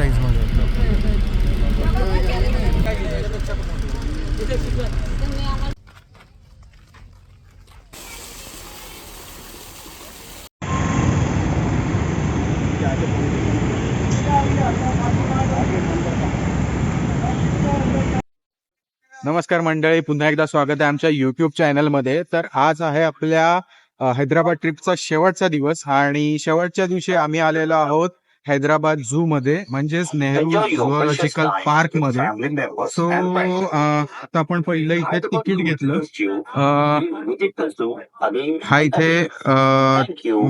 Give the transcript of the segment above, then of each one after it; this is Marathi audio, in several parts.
साईजमध्ये नमस्कार मंडळी पुन्हा एकदा स्वागत आहे आमच्या युट्यूब चॅनलमध्ये तर आज आहे आपल्या हैदराबाद ट्रिपचा शेवटचा दिवस आणि शेवटच्या दिवशी आम्ही आलेलो आहोत हैदराबाद झू मध्ये म्हणजेच नेहरू झुऑलॉजिकल पार्कमध्ये. सो आता आपण पहिलं इथे तिकीट घेतलं. हा इथे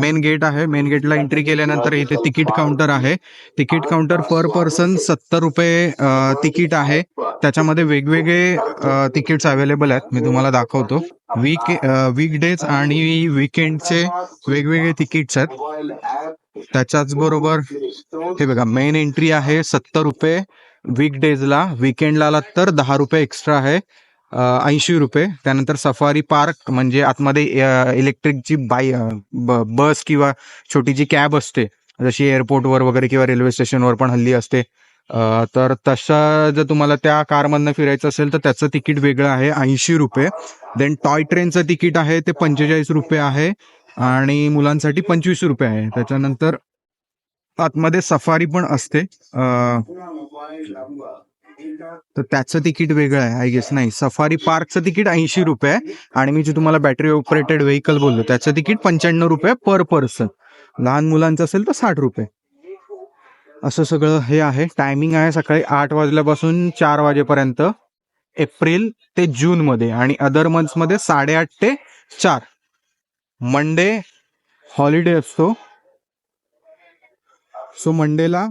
मेन गेट आहे. मेन गेटला एंट्री केल्यानंतर इथे तिकीट काउंटर आहे. तिकीट काउंटर पर पर्सन सत्तर रुपये तिकीट आहे. त्याच्यामध्ये वेगवेगळे तिकीट्स अवेलेबल आहेत. मी तुम्हाला दाखवतो. वीक वीकडेज आणि विकेंडचे वेगवेगळे तिकीट्स आहेत. त्याच्याच बरोबर हे बघा मेन एंट्री आहे सत्तर रुपये. वीकडेजला विकेंडला आला तर दहा रुपये एक्स्ट्रा आहे. ऐंशी रुपये. त्यानंतर सफारी पार्क म्हणजे आतमध्ये इलेक्ट्रिकची बाय बस किंवा छोटी जी कॅब असते. जशी एअरपोर्टवर वगैरे किंवा रेल्वे स्टेशनवर पण हल्ली असते. तर तसं जर तुम्हाला त्या कारमधनं फिरायचं असेल तर त्याचं तिकीट वेगळं आहे ऐंशी रुपये. देन टॉय ट्रेनचं तिकीट आहे ते पंचेचाळीस रुपये आहे. आणि मुलांसाठी पंचवीस रुपये आहे. त्याच्यानंतर आतमध्ये सफारी पण असते. तर त्याचं तिकीट वेगळं आहे आय गेस नाही सफारी पार्कचं तिकीट ऐंशी रुपये आहे. आणि मी जे तुम्हाला बॅटरी ऑपरेटेड व्हेकल बोललो त्याचं तिकीट पंच्याण्णव रुपये पर पर्सन लहान मुलांचं असेल तर साठ रुपये. असं सगळं हे आहे. टायमिंग आहे सकाळी आठ वाजल्यापासून चार वाजेपर्यंत. एप्रिल ते जून मध्ये आणि अदर मंथ्समध्ये साडेआठ ते चार. मंडे हॉलिडे असतो. सो मंडेला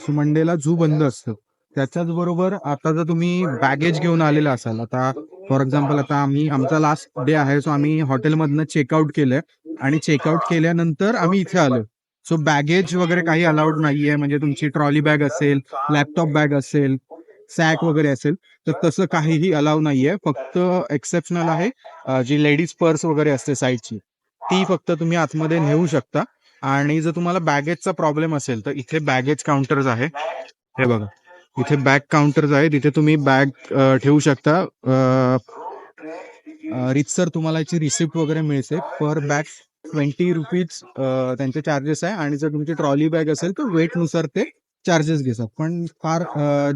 सो मंडेला झू बंद असतं. त्याच्याच बरोबर आता जर तुम्ही बॅगेज घेऊन आलेला असाल आता फॉर एक्झाम्पल आता आम्ही आमचा लास्ट डे आहे सो आम्ही हॉटेलमधनं चेकआउट केलंय. आणि चेकआउट केल्यानंतर आम्ही इथे आलो सो बॅगेज वगैरे काही अलाउड नाहीये म्हणजे तुमची ट्रॉली बॅग असेल लॅपटॉप बॅग असेल सॅक वगैरे असेल तर तसं काहीही अलाव नाहीये. फक्त एक्सेप्शनल आहे जी लेडीज पर्स वगैरे असते साईडची ती फक्त तुम्ही आतमध्ये नेऊ शकता. आणि जर तुम्हाला बॅगेजचा प्रॉब्लेम असेल तर इथे बॅगेज काउंटर्स आहे. हे बघा इथे बॅग काउंटर्स आहे तिथे तुम्ही बॅग ठेवू शकता. रितसर तुम्हाला याची रिसिप्ट वगैरे मिळते. पर बॅग ट्वेंटी रुपीज त्यांचे चार्जेस आहे. आणि जर तुमची ट्रॉली बॅग असेल तर वेटनुसार ते चार्जेस घेतात. पण फार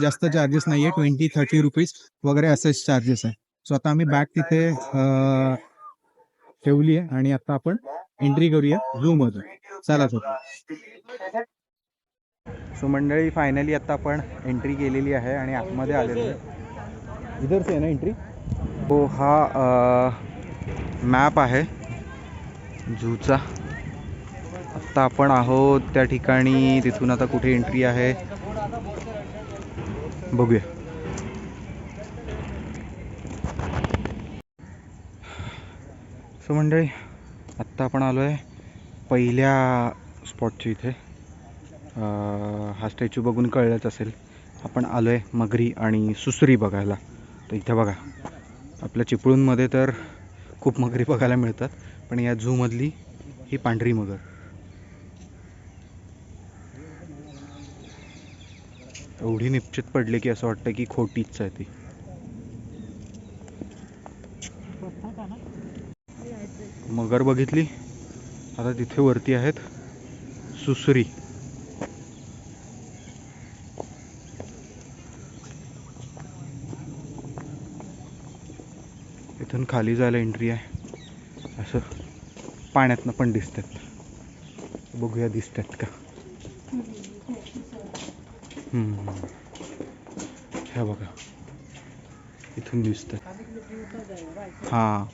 जास्त चार्जेस नाहीये. ट्वेंटी थर्टी रुपीज वगैरे असेच चार्जेस आहे. सो आता आम्ही बॅग तिथे ठेवली आहे आणि आता आपण एंट्री करूया झू मध्ये चला तो सो मंडळी फायनली आता आपण एंट्री केलेली आहे आणि आतमध्ये आलेलो आहे. इधरच आहे ना एंट्री? हो हा मॅप आहे. झूचा आत्ता आपण आहोत त्या ठिकाणी. तिथून आता कुठे एंट्री आहे? बघूया. सो मंडळी आत्ता आपण आलो आहे पहिल्या स्पॉटच्या इथे. हा स्टॅच्यू बघून कळलंच असेल. आपण आलो आहे मगरी आणि सुसरी बघायला. तर इथे बघा आपल्या चिपळूणमध्ये तर खूप मगरी बघायला मिळतात पण या झूमधली ही पांढरी मगर. एवढी निश्चित पडली की असं वाटतं की खोटीच आहे ती. मगर बघितली? आता तिथे वरती आहेत सुसरी. इथून खाली जायला एंट्री आहे. असं पाण्यातनं पण दिसतात. बघूया दिसतात का? हम्म. हे बघा. इथून दिसतात हां.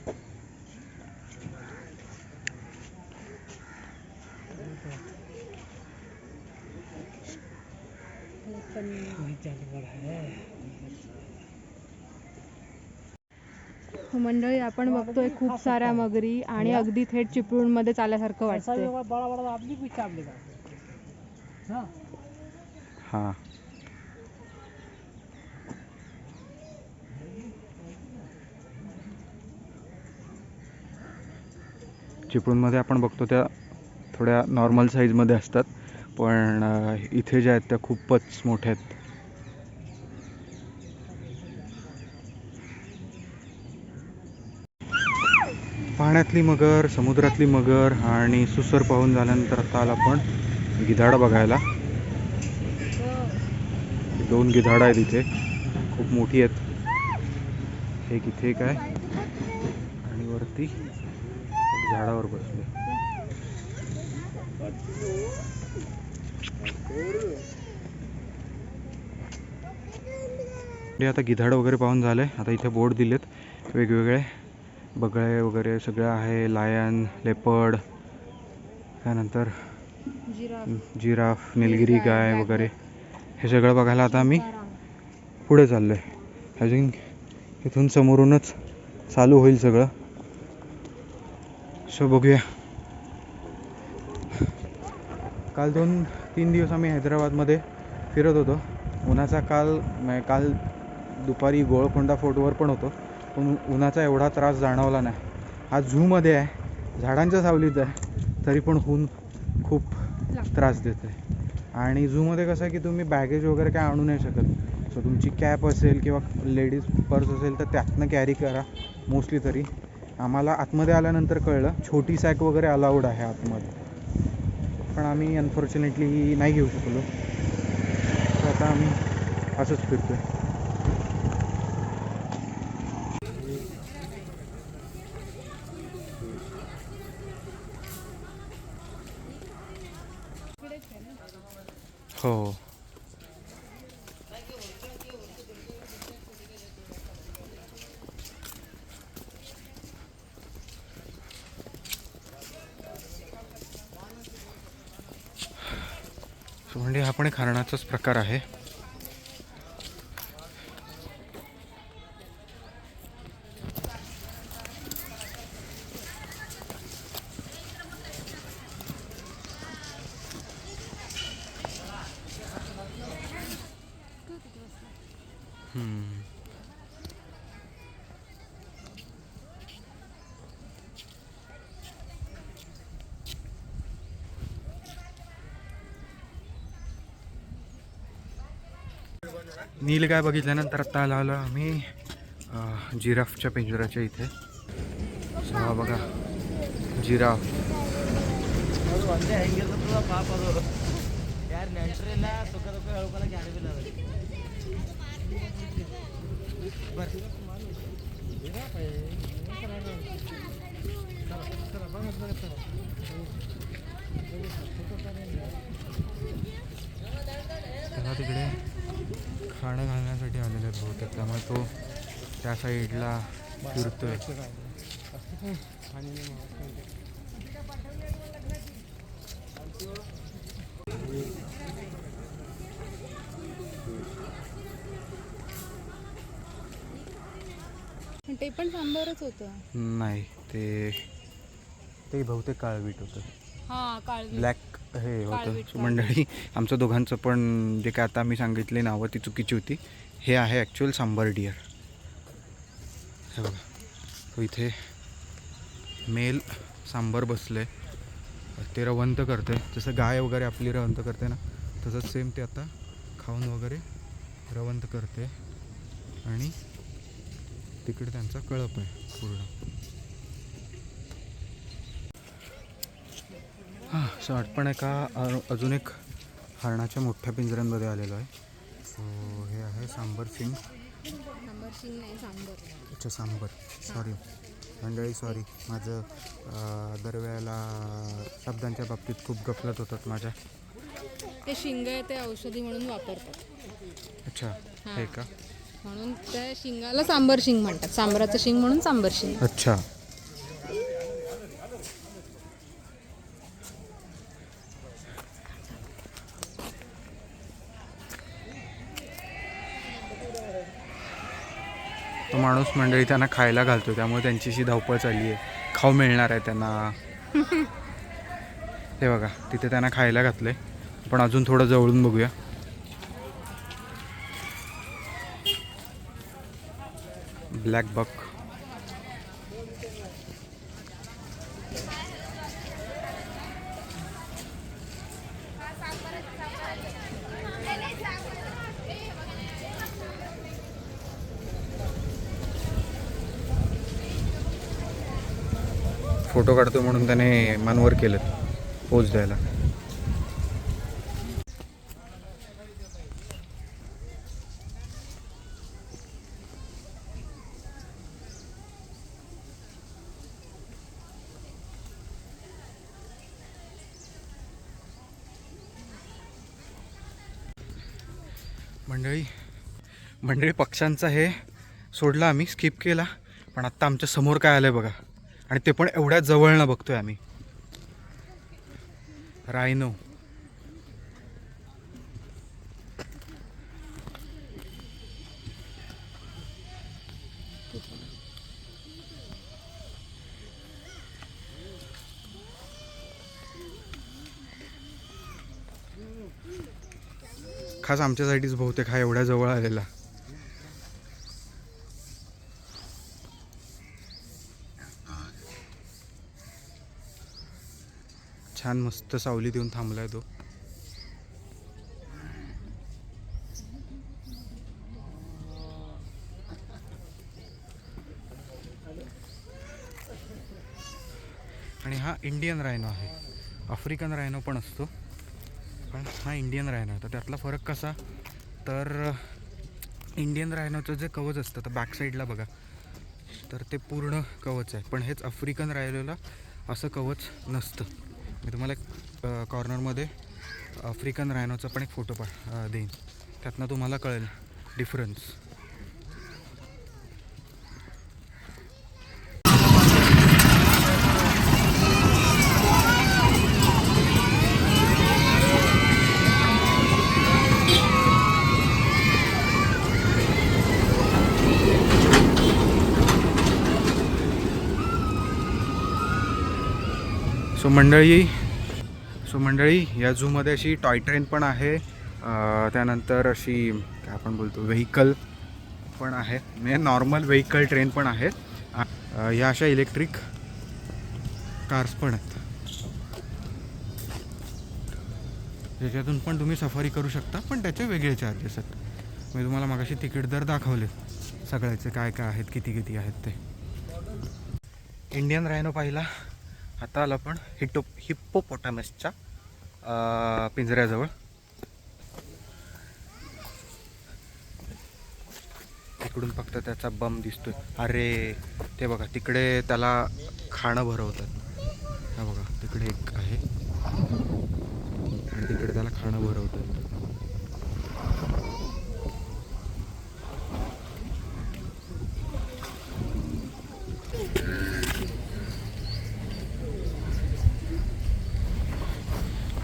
मंडळी आपण बघतोय खूप साऱ्या मगरी आणि अगदी थेट चिपळूणमध्ये चाप लेगा हाँ. चिपळूणमध्ये आपण बघतो त्या थोड्या नॉर्मल साईजमध्ये असतात. पण इथे ज्या आहेत त्या खूपच मोठ्या आहेत. पाण्यातली मगर समुद्रातली मगर आणि सुसर पाहून झाल्यानंतर आता आला आपण गिधाड बघायला. दोन गिधाड आहेत इथे. खूप मोठी आहेत. एक इथे एक आहे. आणि वरती झाडावर बसले. आता गिधाड वगैरे पाहून झालंय. आता इथे बोर्ड दिलेत. वेगवेगळे बगळे वगैरे सगळं आहे. लायन लेपर्ड त्यानंतर जिराफ. जिराफ निलगिरी गाय वगैरे. हे सगळं बघायला आता आम्ही पुढे चाललो आहे अजून इथून समोरूनच चालू होईल सगळं. सो बघूया. काल दोन तीन दिवस आम्ही हैदराबादमध्ये फिरत होतो. उन्हाचा काल काल दुपारी गोळकोंडा फोर्टवर पण होतो. पण उन्हाचा एवढा त्रास जाणवला नाही. हा झूमध्ये आहे. झाडांच्या सावलीत आहे. तरी पण ऊन खूप त्रास देते आणि झूमध्ये कसं आहे की तुम्ही बॅगेज वगैरे काय आणू नाही शकत. सो तुमची कॅप असेल किंवा लेडीज पर्स असेल तर त्यातनं कॅरी करा. मोस्टली तरी. आम्हाला आतमध्ये आल्यानंतर कळलं छोटी सॅक वगैरे अलाउड आहे आतमध्ये. पण आम्ही अनफॉर्च्युनेटली नाही घेऊ शकलो. तर आता आम्ही असंच फिरतोय. हो. हो सो म्हणजे हा असाच प्रकार आहे. नील काय बघितल्यानंतर आता आलो आलो आम्ही जिराफच्या पिंजराच्या इथे. हा बघा जिराफ. तिकडे. खाणं घालण्यासाठी आलेले बहुतेक त्यामुळे तो त्या साईडला फिरतोय. ते पण सांबारच होतं. नाही ते ते बहुतेक काळवीट होतं. हा काळवी ब्लॅक हे होतं. मंडळी आमचं दोघांचं पण जे काय आता मी सांगितले नावं ती चुकीची होती. हे आहे ॲक्च्युअल सांबर डिअर हे बघा. तो इथे मेल सांबर बसले ते रवंत करते जसं गाय वगैरे आपली रवंत करते ना तसंच सेम ते आता खाऊन वगैरे रवंत करते आणि तिकडे त्यांचा कळप आहे पूर्ण. हां सो आपण एका अजून एक हरणाच्या मोठ्या पिंजऱ्यांमध्ये आलेलो आहे. सो हे आहे सांबर सिंग. सांबर शिंग नाही सांबर. अच्छा सांबर. सॉरी मंडळी सॉरी माझं दरवेळेला शब्दांच्या बाबतीत खूप गफलत होतात माझ्या. ते शिंग आहे ते औषधी म्हणून वापरतात. अच्छा हे का? म्हणून त्या शिंगाला सांबर शिंग म्हणतात. सांबराचं शिंग म्हणून सांबर शिंग. अच्छा. माणूस मंडळी त्यांना खायला घालतो त्यामुळे त्यांचीशी धावपळ चालली आहे. खाऊ मिळणार आहे त्यांना. हे बघा तिथे त्यांना खायला घातलंय. पण अजून थोडं जवळून बघूया. ब्लॅक बक. फोटो काढतो म्हणून त्याने मानवर केलं पोच द्यायला. मंडळी मंडळी पक्ष्यांचा हे सोडला आम्ही स्किप केला पण आत्ता आमच्यासमोर काय आलंय बघा. आणि ते पण एवढ्या जवळनं बघतोय आम्ही. रायनो. खास आमच्यासाठीच बहुतेक हा एवढ्या जवळ आलेला. छान मस्त सावली देऊन थांबलाय तो. आणि हा इंडियन रायनो आहे. आफ्रिकन रायनो पण असतो. पण हा इंडियन रायनो आहे. तर त्यातला फरक कसा? तर इंडियन रायनोचं जे कवच असतं तर बॅक साईडला बघा. तर ते पूर्ण कवच आहे. पण हेच आफ्रिकन रायनोला असं कवच नसतं. मी तुम्हाला एक कॉर्नरमध्ये आफ्रिकन रायनोचा पण एक फोटो पा देईन. त्यातनं तुम्हाला कळेल डिफरन्स सो मंडळी सो मंडळी या झूमध्ये अशी टॉय ट्रेन पण आहे. त्यानंतर अशी काय आपण बोलतो व्हेकल पण आहे. म्हणजे नॉर्मल व्हेकल ट्रेन पण आहेत ह्या या अशा इलेक्ट्रिक कार्स पण आहेत. त्याच्यातून पण तुम्ही सफारी करू शकता पण त्याचे वेगळे चार्जेस आहेत. मी तुम्हाला मागाशी तिकीट दर दाखवले सगळ्याचे काय काय आहेत किती किती आहेत ते. इंडियन रायनो पाहिला. आता आला पण हिटो हिप्पोपोटामसच्या पिंजऱ्याजवळ. इकडून फक्त त्याचा बम दिसतोय. अरे ते बघा तिकडे त्याला खाणं भरवतात. हा बघा तिकडे एक आहे आणि तिकडे त्याला खाणं भरवतात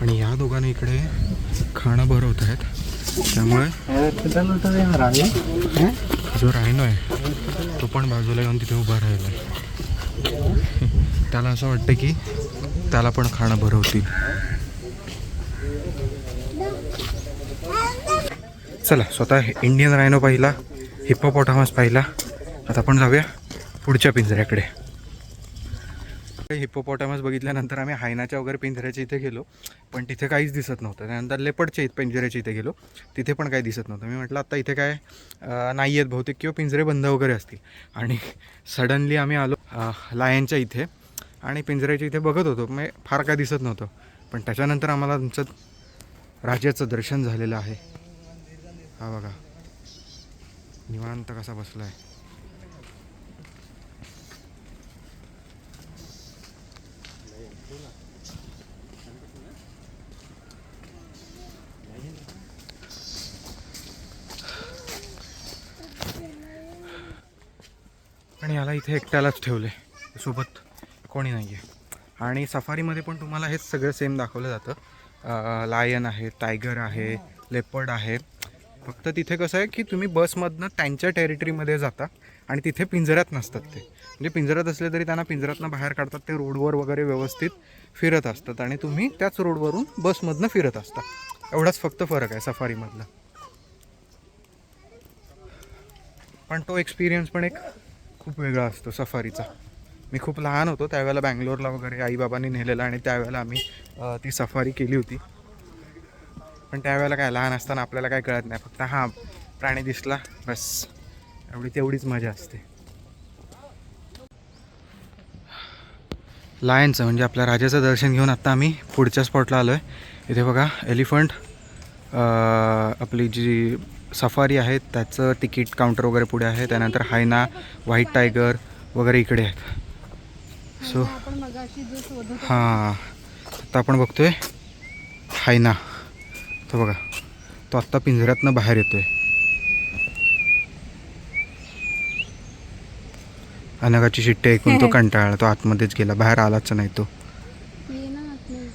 आणि या दोघांनी इकडे खाणं भरवत आहेत. त्यामुळे जो रायनो आहे तो पण बाजूला येऊन तिथे उभा राहिला त्याला असं वाटतं की त्याला पण खाणं भरवतील. चला स्वतः इंडियन रायनो पाहिला हिप्पोपोटामस पाहिला. आता आपण जाऊया पुढच्या पिंजऱ्याकडे. हिप्पोपोटामस बघितल्यानंतर आम्ही हायनाच्या वगैरे पिंजऱ्याच्या इथे गेलो पण तिथे काहीच दिसत नव्हतं. त्यानंतर लेपडच्या इथे पिंजऱ्याच्या इथे गेलो तिथे पण काही दिसत नव्हतं. मी म्हटलं आता इथे काय नाही आहेत बहुतेक किंवा पिंजरे बंद वगैरे असतील. आणि सडनली आम्ही आलो लायनच्या इथे आणि पिंजऱ्याच्या इथे बघत होतो. मग फार काय दिसत नव्हतं. पण त्याच्यानंतर आम्हाला तुमचं राजाचं दर्शन झालेलं आहे. हा बघा. निवांत कसा बसला आहे आणि याला इथे एकट्यालाच ठेवले. सोबत कोणी नाही आहे आणि सफारीमध्ये पण तुम्हाला हेच सगळं सेम दाखवलं जातं. लायन आहे टायगर आहे लेपर्ड आहे. फक्त तिथे कसं आहे की तुम्ही बसमधनं त्यांच्या टेरिटरीमध्ये जाता आणि तिथे पिंजऱ्यात नसतात ते. म्हणजे पिंजऱ्यात असले तरी त्यांना पिंजऱ्यातनं बाहेर काढतात ते रोडवर वगैरे व्यवस्थित फिरत असतात आणि तुम्ही त्याच रोडवरून बसमधनं फिरत असता. एवढाच फक्त फरक आहे सफारीमधला. पण तो एक्सपिरियन्स पण एक खूप वेगळा असतो सफारीचा. मी खूप लहान होतो त्यावेळेला बँगलोरला वगैरे आईबाबांनी नेलेलं आणि त्यावेळेला आम्ही ती सफारी केली होती. पण त्यावेळेला काय लहान असताना आपल्याला काय कळत नाही फक्त हा प्राणी दिसला बस. एवढी तेवढीच मजा असते. लायनचं म्हणजे आपल्या राजाचं दर्शन घेऊन आत्ता आम्ही पुढच्या स्पॉटला आलो आहे इथे बघा एलिफंट आपली जी सफारी आहे त्याचं तिकीट काउंटर वगैरे पुढे आहे त्यानंतर हायना व्हाईट टायगर वगैरे इकडे आहेत. सो हां आता आपण बघतोय हायना. तो बघा तो आत्ता पिंजऱ्यातनं बाहेर येतोय. अनगाची शिट्टी ऐकून तो कंटाळला तो आतमध्येच गेला बाहेर आलाच नाही तो ये ना आतमध्ये.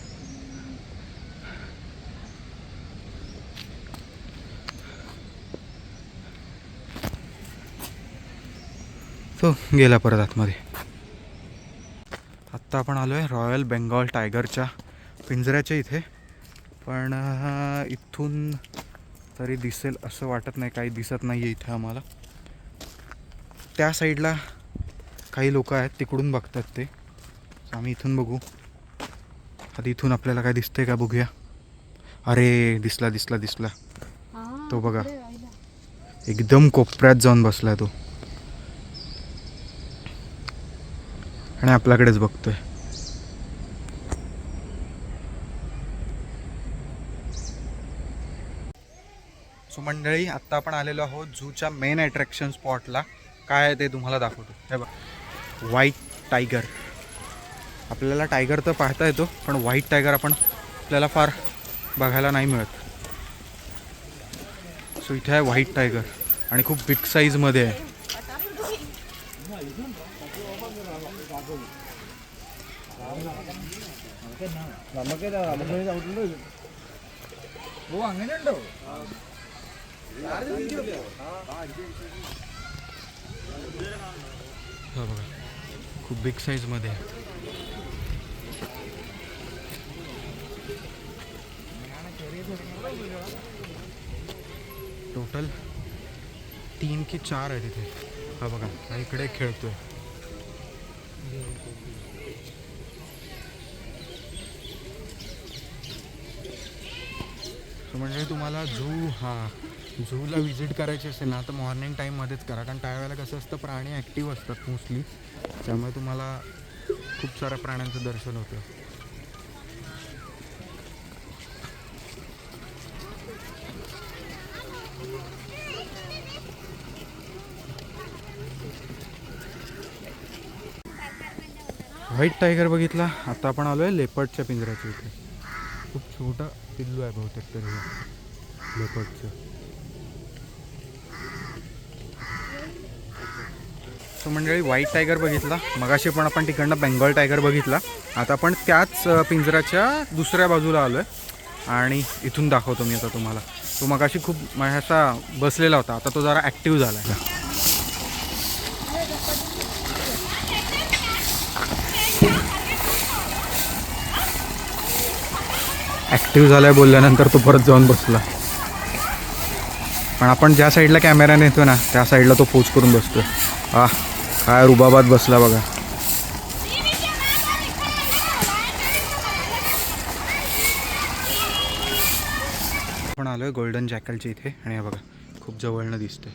तो गेला परत आतमध्ये. आत्ता आपण आलो आहे रॉयल बेंगॉल टायगरच्या पिंजऱ्याच्या इथे. पण इथून तरी दिसेल असं वाटत नाही काही दिसत नाही आहे इथे आम्हाला. त्या साईडला काही लोक आहेत तिकडून बघतात ते. आम्ही इथून बघू. आधी इथून आपल्याला काय दिसतंय का बघूया. अरे दिसला दिसला दिसला. तो बघा. एकदम कोपऱ्यात जाऊन बसलाय तो. आणि आपल्याकडेच बघतोय. सो मंडळी आत्ता आपण आलेलो आहोत झूच्या मेन अट्रॅक्शन स्पॉटला काय आहे ते तुम्हाला दाखवतो. हे बघ. व्हाईट टायगर आपल्याला टायगर तर पाहता येतो पण व्हाईट टायगर आपण आपल्याला फार बघायला नाही मिळत. सो इथे आहे व्हाईट टायगर आणि खूप बिग साईजमध्ये आहे. ഓ അങ്ങനെയുണ്ടോ हा बघा खूप बिग साईजमध्ये आहे टोटल तीन की चार आहे तिथे हा बघा हा इकडे खेळतोय So म्हणजे तुम्हाला झू हा झूला व्हिजिट करायची असेल ना तर मॉर्निंग टाईममध्येच करा. कारण त्यावेळेला कसं असतं प्राणी ॲक्टिव्ह असतात मोस्टली त्यामुळे तुम्हाला खूप साऱ्या प्राण्यांचं दर्शन होतं. व्हाईट टायगर बघितला. आता आपण आलो आहे लेपर्डच्या पिंजऱ्याच्या इथे. खूप छोटा पिल्लू आहे बहुतेक तरी लेपर्डचं. सो मंडळी व्हाईट टायगर बघितला. मगाशी पण आपण तिकडनं बेंगॉल टायगर बघितला. आता आपण त्याच पिंजराच्या पिंजऱ्याच्या दुसऱ्या बाजूला आलो आहे आणि इथून दाखवतो मी आता तुम्हाला. तो मगाशी खूप असा बसलेला होता. आता तो जरा ॲक्टिव्ह झाला आहे ॲक्टिव्ह झालाय बोलल्यानंतर तो परत जाऊन बसला. पण आपण ज्या साईडला कॅमेरा नेतो ना त्या साईडला तो पोच करून बसतोय. आ काय रुबाबात बसला बघा. आपण आलोय गोल्डन जॅकलच्या इथे आणि हे बघा खूप जवळनं दिसतंय.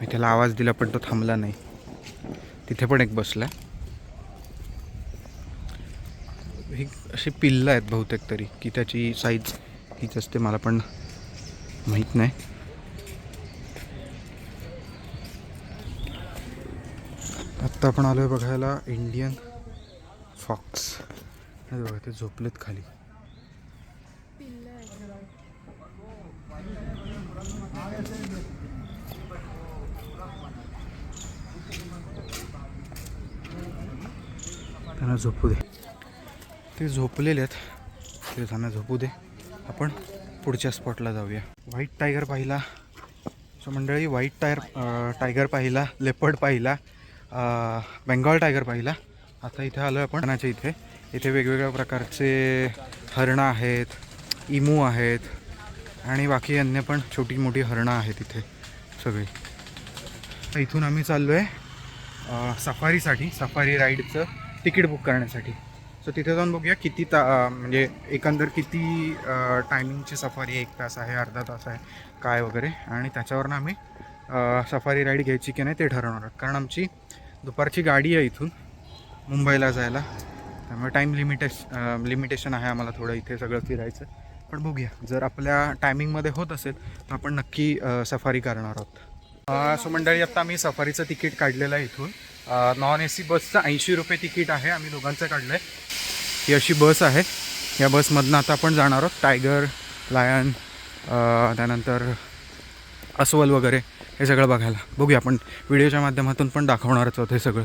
मी त्याला आवाज दिला पण तो थांबला नाही. तिथे पण एक बसला. ही अशी पिल्लं आहेत बहुतेक तरी की त्याची साईज हीच असते मला पण माहीत नाही. आत्ता आपण आलो आहे बघायला इंडियन फॉक्स. बघा ते झोपलेत खाली. त्यांना झोपू दे. ते झोपलेले आहेत. ते त्यांना झोपू दे. आपण पुढच्या स्पॉटला जाऊया. व्हाईट टायगर पाहिला. सो मंडळी व्हाईट टायर टायगर पाहिला. लेपर्ड पाहिला. बेंगॉल टायगर पाहिला. आता इथे आलो आहे आपण. हरणाच्या इथे. इथे वेगवेगळ्या प्रकारचे हरणं आहेत इमू आहेत आणि बाकी अन्य पण छोटी मोठी हरणं आहेत इथे सगळी. तर इथून आम्ही चाललो आहे सफारीसाठी सफारी राईडचं तिकीट बुक करण्यासाठी. सो तिथे जाऊन बघूया किती ता म्हणजे एकंदर किती टायमिंगची सफारी एक तास आहे अर्धा तास आहे काय वगैरे. आणि त्याच्यावरनं आम्ही सफारी राईड घ्यायची की नाही ते ठरवणार आहोत. कारण आमची दुपारची गाडी आहे इथून मुंबईला जायला. त्यामुळे टाईम लिमिटेश लिमिटेशन आहे आम्हाला थोडं इथे सगळं फिरायचं. पण बघूया. जर आपल्या टायमिंगमध्ये होत असेल तर आपण नक्की सफारी करणार आहोत. सो मंडळी आत्ता आम्ही सफारीचं तिकीट काढलेलं आहे इथून. नॉन ए सी बसचं ऐंशी रुपये तिकीट आहे आम्ही दोघांचं काढलं आहे ही अशी बस आहे. या बसमधनं आता आपण जाणार आहोत. टायगर लायन त्यानंतर अस्वल वगैरे हे सगळं बघायला. बघूया आपण व्हिडिओच्या माध्यमातून पण दाखवणारच आहोत हे सगळं.